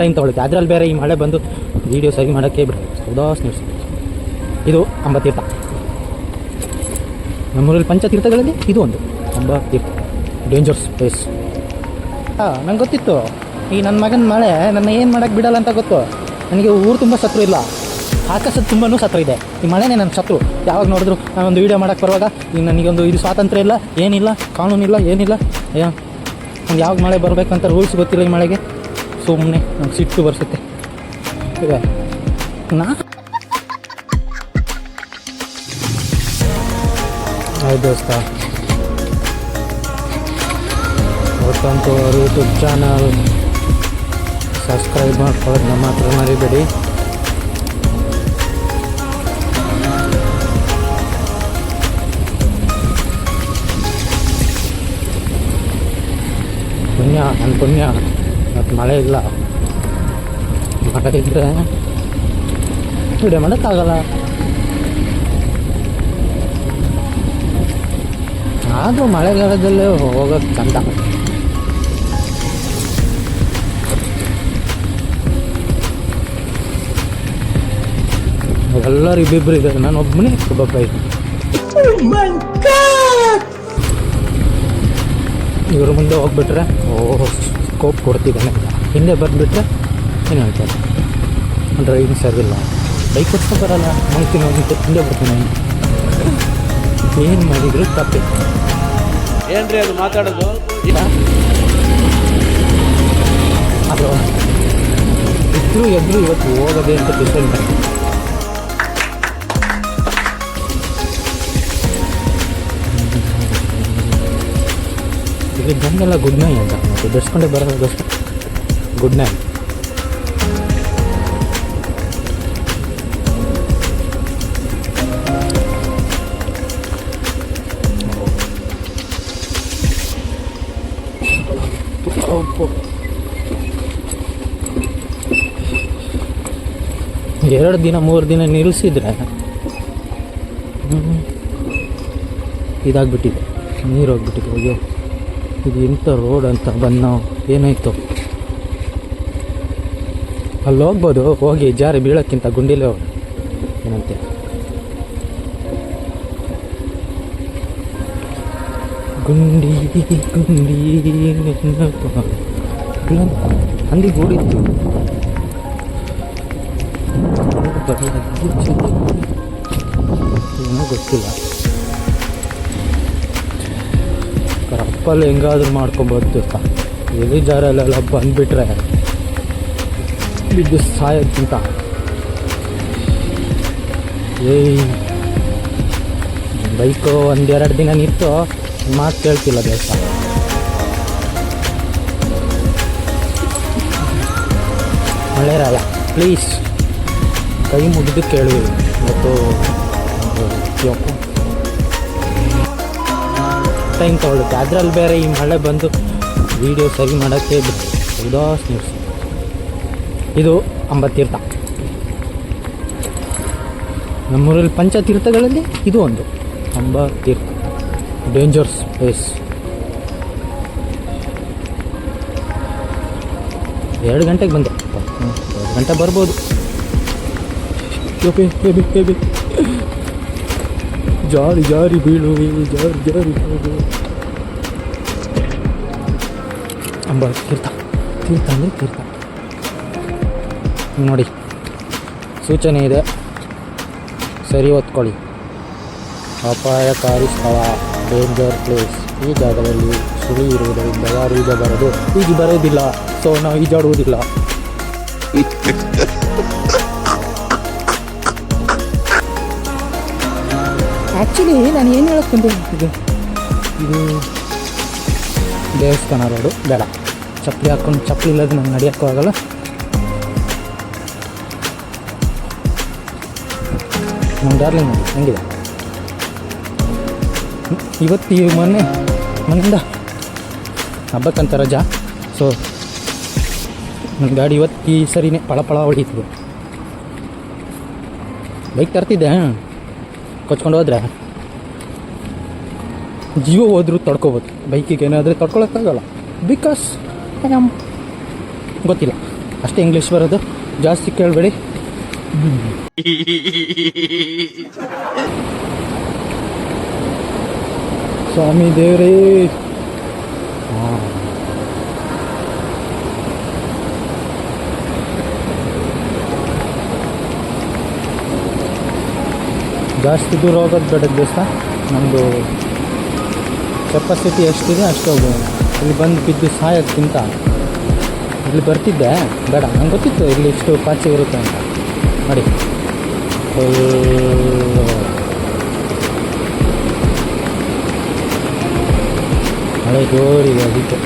Time ತೊಗೊಳುತ್ತೆ ಅದರಲ್ಲಿ ಬೇರೆ ಈ ಮಳೆ ಬಂದು ವೀಡಿಯೋ ಸರಿ ಮಾಡೋಕ್ಕೆ ಉದಾಸ್ ನಿಮಿಷ ಇದು ಅಂಬತೀರ್ಥ. ನಮ್ಮೂರಲ್ಲಿ ಪಂಚತೀರ್ಥಗಳಲ್ಲಿ ಇದು ಒಂದು. ಅಂಬತೀರ್ಥ. ಡೇಂಜರ್ಸ್ ಪ್ಲೇಸ್ ಹಾಂ ನಂಗೆ ಗೊತ್ತಿತ್ತು. ಈ ನನ್ನ ಮಗನ ಮಳೆ ನನ್ನ ಏನು ಮಾಡೋಕ್ಕೆ ಬಿಡಲ್ಲ ಅಂತ ಗೊತ್ತು. ನನಗೆ ಊರು ತುಂಬ ಶತ್ರು ಇಲ್ಲ. ಆಕಾಶದ ತುಂಬಾ ಶತ್ರು ಇದೆ. ಈ ಮಳೆನೇ ನನ್ನ ಶತ್ರು ಯಾವಾಗ ನೋಡಿದ್ರು ಒಂದು ವೀಡಿಯೋ ಮಾಡೋಕ್ಕೆ ಬರುವಾಗ ಈಗ ನನಗೊಂದು ಇದು ಸ್ವಾತಂತ್ರ್ಯ ಇಲ್ಲ, ಏನಿಲ್ಲ, ಕಾನೂನಿಲ್ಲ, ಏನಿಲ್ಲ. ಅಯ್ಯ ಯಾವಾಗ ಮಳೆ ಬರಬೇಕಂತ ರೂಲ್ಸ್ ಗೊತ್ತಿಲ್ಲ ಈ ಮಳೆಗೆ. ಸುಮ್ಮನೆ ನಂಗೆ ಸಿಟ್ಟು ಬರ್ಸುತ್ತೆ. ಈಗ ನಾ ಹೌದು ದೋಸ್ತ. ಗೊತ್ತಂತೂ ಅವ್ರ ಯೂಟ್ಯೂಬ್ ಚಾನಲ್ ಸಬ್ಸ್ಕ್ರೈಬ್ ಮಾಡ್ಕೊಳ್ಳೋದು ನಮ್ಮ ಹತ್ರ ಮರಿಬೇಡಿ. ಪುಣ್ಯ ನನ್ನ ಪುಣ್ಯ ಮಳೆ ಇಲ್ಲ ಮಳೆ ಇದ್ದರೆ ವಿಡಿಯೋ ಮಾಡೋಕ್ಕಾಗಲ್ಲ ಆದರೂ ಮಳೆಗಾಲದಲ್ಲೇ ಹೋಗೋದು ಚಂದ ಎಲ್ಲರೂ ಇಬ್ಬಿಬ್ರು ಇದ್ದಾರೆ ನಾನು ಒಬ್ಬನೇ ಒಬ್ಬ ಇವ್ರ ಮುಂದೆ ಹೋಗ್ಬಿಟ್ರೆ ಓಹ್ ಸ್ಕೋಪ್ ಕೊಡ್ತಿದ್ದಾನೆ. ಹಿಂದೆ ಬಂದುಬಿಟ್ರೆ ಏನು ಹೇಳ್ತಾರೆ? ಡ್ರೈವಿಂಗ್ ಸರಿಯಿಲ್ಲ ಬೈಕ್ ಓಡಿಸ್ಕೊ ಬರಲ್ಲ. ಮಾಡ್ತೀನಿ ಹೋಗಿದ್ದೆ ಹಿಂದೆ ಬರ್ತೀನಿ ಏನು ಮಾಡಿದ್ರು ತಪ್ಪೆ. ಏನ್ರಿ ಅದು ಮಾತಾಡೋದು? ಇಲ್ಲ. ಅದು ಇಬ್ಬರು ಎದ್ರು ಇವತ್ತು ಹೋಗೋದೇ ಅಂತ ಡಿಸೈಡ್ ಈಗ ಬಂದೆಲ್ಲ ಗುಡ್ ನೈ ಅಂತ ಮತ್ತೆ ಬೆಳೆಸ್ಕೊಂಡೆ ಬರೋದಷ್ಟು ಗುಡ್ ನೈ ಎರಡು ದಿನ, ಮೂರು ದಿನ ನಿಲ್ಲಿಸಿದ್ರೆ ಇದಾಗ್ಬಿಟ್ಟಿದೆ, ನೀರು ಹೋಗ್ಬಿಟ್ಟಿದೆ, ಅಯ್ಯೋ. ಇದು ಎಂಥ ರೋಡ್ ಅಂತ ಬಂದು ನಾವು ಏನಾಯ್ತು? ಅಲ್ಲಿ ಹೋಗ್ಬೋದು. ಹೋಗಿ ಜಾರಿ ಬೀಳೋಕ್ಕಿಂತ ಗುಂಡಿಲೇ ಹೋಗಿ. ಏನಂತೆ? ಗುಂಡಿ ಗುಂಡಿ ಅಲ್ಲಿ ಗೂಡಿತ್ತು ಏನೋ ಗೊತ್ತಿಲ್ಲ. ಕಪ್ಪಲ್ಲಿ ಹೆಂಗಾದ್ರೂ ಮಾಡ್ಕೊಬೋದು ಎಲ್ಲಿ ಜಾರಲ್ಲೆಲ್ಲ ಬಂದುಬಿಟ್ರೆ ಬಿದ್ದು ಸಾಯೋದ್ಕಿಂತ ಏಯ್, ಬೈಕು, ಒಂದೆರಡು ದಿನ ನಿಂತು ಮಾತು ಕೇಳ್ತಿಲ್ಲ ದೇಶ ಮಳೆರಾಯ ಪ್ಲೀಸ್ ಕೈ ಮುಗಿದು ಕೇಳುವೆ ಯಪ್ಪು ಟೈಮ್ ತೊಗೊಳುತ್ತೆ ಅದರಲ್ಲಿ ಬೇರೆ ಈ ಮಳೆ ಬಂದು ವೀಡಿಯೋ ಸರಿ ಮಾಡೋಕ್ಕೆ ಉದಾಸ್ ನ್ಯೂಸ್ ಇದು ಅಂಬತ್ತೀರ್ಥ ನಮ್ಮೂರಲ್ಲಿ ಪಂಚತೀರ್ಥಗಳಲ್ಲಿ ಇದು ಒಂದು. ಅಂಬತೀರ್ಥ. ಡೇಂಜರ್ಸ್ ಪ್ಲೇಸ್ ಎರಡು ಗಂಟೆಗೆ ಬಂದೆ ಎರಡು ಗಂಟೆ ಬರ್ಬೋದು. ಜಾರಿ ಜಾರಿ ಬೀಳುವೆ ಜಾರಿ ಜಾರಿ ಬೀಳು. ಅಂಬ, ತೀರ್ಥ ತೀರ್ಥ ಅಂದರೆ ತೀರ್ಥ. ನೋಡಿ. ಸೂಚನೆ ಇದೆ. ಸರಿ ಹೊತ್ಕೊಳ್ಳಿ. ಅಪಾಯಕಾರಿ ಸ್ಥಳ ಡೇಂಜರ್ ಪ್ಲೇಸ್ ಈ ಜಾಗದಲ್ಲಿ ಸುಳಿ ಇರುವುದರಿಂದ ಯಾರು ಈಜಬಾರದು ಈಜು ಬರೋದಿಲ್ಲ. ಸೊ ನಾವು ಈಜಾಡುವುದಿಲ್ಲ. ಆ್ಯಕ್ಚುಲಿ ನಾನು ಏನು ಹೇಳಕ್ಕೆ ಇದು ಇದು ದೇವಸ್ಥಾನ ರೋಡು, ಬೇಡ. ಚಪ್ಪಲಿ ಹಾಕ್ಕೊಂಡು ಚಪ್ಪಲಿ ಇಲ್ಲದ ನಂಗೆ ನಡೆಯೋಕ್ಕೂ ಆಗಲ್ಲ. ನಮ್ಮ ಡಾರ್ಲಿಂಗ್ ನೋಡಿ ಹೆಂಗಿದೆ. ಇವತ್ತು ಈ ಮೊನ್ನೆ ಮನೆಯಿಂದ ಹಬ್ಬಕ್ಕಂತ ರಜಾ. ಸೊ ನನ್ನ ಗಾಡಿ ಇವತ್ತು ಈ ಸರಿನೇ ಪಳ ಪಳ ಹೊಡೀತಿದೆ. ಬೈಕ್ ತರ್ತಿದ್ದೆ ಕೊಚ್ಕೊಂಡು ಹೋದ್ರೆ? ಜೀವ ಹೋದ್ರೂ ತಡ್ಕೋಬೋದು. ಬೈಕಿಗೆ ಏನಾದರೂ ತಡ್ಕೊಳಕ್ಕಾಗಲ್ಲ. ಬಿಕಾಸ್ ಗೊತ್ತಿಲ್ಲ. ಅಷ್ಟೇ ಇಂಗ್ಲೀಷ್ ಬರೋದು. ಜಾಸ್ತಿ ಕೇಳಬೇಡಿ. ಸ್ವಾಮಿ ದೇವರೇ. ಜಾಸ್ತಿ ದೂರ ಹೋಗೋದು ಬೇಡ ದಿವಸ. ನಮ್ಮದು ಕೆಪಾಸಿಟಿ ಎಷ್ಟಿದೆ ಅಷ್ಟು ಹೋಗೋದು ಇಲ್ಲಿ ಬಂದು ಬಿದ್ದು ಸಾಯೋದಕ್ಕಿಂತ ಇಲ್ಲಿ ಬರ್ತಿದ್ದೆ. ಬೇಡ, ನಂಗೆ ಗೊತ್ತಿತ್ತು ಇಲ್ಲಿ ಇಷ್ಟು ಪಾಚಿ ಇರುತ್ತೆ ಅಂತ. ನೋಡಿ. ಹಳೆ ಜೋರಿಗೆ ಅದಕ್ಕೆ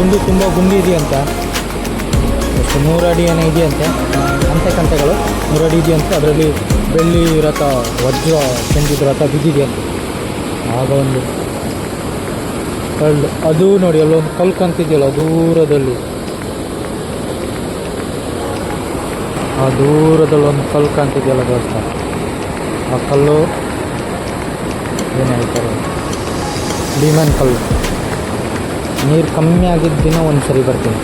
ಗುಂಡಿ ತುಂಬ ಗುಂಡಿ ಇದೆಯಂತ. ಎಷ್ಟು ನೂರು ಅಡಿ ಏನೋ ಇದೆಯಂತೆ. ಅಂತೆ ಕಂತೆಗಳು ನೂರು ಅಡಿ ಇದೆಯಂತೆ. ಅದರಲ್ಲಿ ಬೆಳ್ಳಿ ರಥ, ವಜ್ರ ಚೆಂದಿದ ರಥ ಬಿದ್ದಿದೆಯಂತೆ ಆಗ ಒಂದು ಕಲ್ಲು. ಅದು ನೋಡಿ, ಅಲ್ಲೊಂದು ಕಲ್ಲು ಕಂತಿದೆಯಲ್ಲ ದೂರದಲ್ಲಿ. ಆ ದೂರದಲ್ಲಿ ಒಂದು ಕಲ್ಲು ಕಾಣ್ತಿದೆಯಲ್ಲ ಆ ಕಲ್ಲು ಏನಾಯ್ತಾರೆ ಡಿಮನ್ ಕಲ್ಲು. ನೀರು ಕಮ್ಮಿ ಆಗಿದ್ದ ದಿನ ಒಂದು ಸರಿ ಬರ್ತೀನಿ.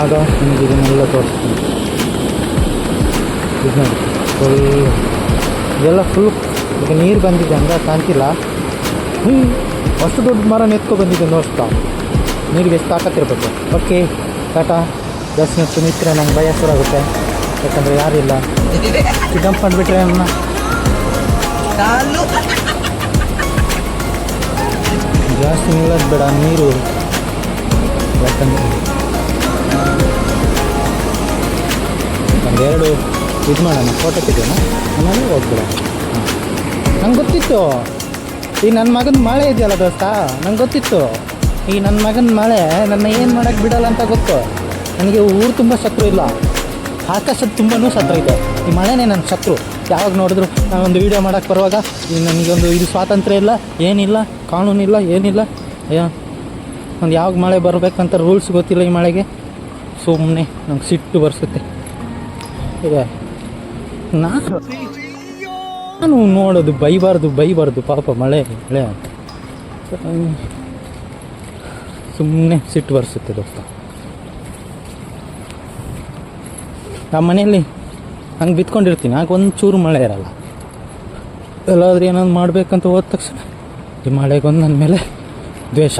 ಆಗ ನಿಮಗೆ ಇದನ್ನೆಲ್ಲ ತೋರಿಸ್ತೀನಿ. ಇದು ನೋಡಿ ಫುಲ್ ಇದೆಲ್ಲ ಫುಲ್ ಈಗ ನೀರು ಬಂದಿದೆ, ಹಂಗ ಕಾಣ್ತಿಲ್ಲ. ಹ್ಞೂ ಅಷ್ಟು ದೊಡ್ಡ ಮರ ನೆತ್ಕೊ ಬಂದಿದೆ ನೋಡ್ತಾ ನೀರಿಗೆ ಎಷ್ಟು ಹಾಕತ್ತಿರ್ಬೇಕು ಓಕೆ ಟಾಟಾ. ಜಾಸ್ತಿ ಹೊತ್ತು ನಿಂತರೆ ನಂಗೆ ಭಯ ಶುರುವಾಗುತ್ತೆ ಯಾಕಂದರೆ ಯಾರಿಲ್ಲ ಡಂಪ್ ಮಾಡಿಬಿಟ್ರೆ ನನ್ನ ಜಾಸ್ತಿ ನಿಲ್ಲೋದು ಬೇಡ, ನೀರು. ಯಾಕಂದ್ರೆ ಒಂದೆರಡು ಇದು ಮಾಡೋಣ ಫೋಟೋ ತೆಗೋಣ ಆಮೇಲೆ ಹೋಗ್ಬಿಡ. ನಂಗೆ ಗೊತ್ತಿತ್ತು. ಈ ನನ್ನ ಮಗನ ಮಳೆ ಇದೆಯಲ್ಲ ದೋಸ್ತ? ನಂಗೆ ಗೊತ್ತಿತ್ತು. ಈ ನನ್ನ ಮಗನ ಮಳೆ ನನ್ನ ಏನು ಮಾಡೋಕ್ಕೆ ಬಿಡಲ್ಲ ಅಂತ ಗೊತ್ತು. ನನಗೆ ಊರು ತುಂಬ ಶತ್ರು ಇಲ್ಲ. ಆಕಾಶದ ತುಂಬಾ ಶತ್ರು ಇದೆ. ಈ ಮಳೆನೇ ನನ್ನ ಶತ್ರು. ಯಾವಾಗ ನೋಡಿದ್ರು ನಾನೊಂದು ವೀಡಿಯೋ ಮಾಡೋಕ್ಕೆ ಬರುವಾಗ ನನಗೆ ಒಂದು ಇದು ಸ್ವಾತಂತ್ರ್ಯ ಇಲ್ಲ, ಏನಿಲ್ಲ, ಕಾನೂನಿಲ್ಲ, ಏನಿಲ್ಲ. ಅಯ್ಯೋ. ಒಂದು ಯಾವಾಗ ಮಳೆ ಬರಬೇಕಂತ ರೂಲ್ಸ್ ಗೊತ್ತಿಲ್ಲ ಈ ಮಳೆಗೆ. ಸುಮ್ಮನೆ ನಂಗೆ ಸಿಟ್ಟು ಬರ್ಸುತ್ತೆ. ಈಗ ನಾನು ನೋಡೋದು, ಬೈಬಾರ್ದು ಬೈಬಾರ್ದು ಪಾಪ ಮಳೆ ಮಳೆ ಸುಮ್ಮನೆ ಸಿಟ್ಟು ಬರ್ಸುತ್ತೆ ದೋಸ್ತ. ನಮ್ಮ ಮನೆಯಲ್ಲಿ ಹಂಗೆ ಬಿತ್ಕೊಂಡಿರ್ತೀನಿ ಆಗ ಒಂದು ಚೂರು ಮಳೆ ಇರಲ್ಲ. ಎಲ್ಲಾದ್ರೂ ಏನಾದ್ರು ಮಾಡಬೇಕಂತ ಹೋದ ತಕ್ಷಣ ಈ ಮಳೆಗೊಂದು ನನ್ನ ಮೇಲೆ ದ್ವೇಷ.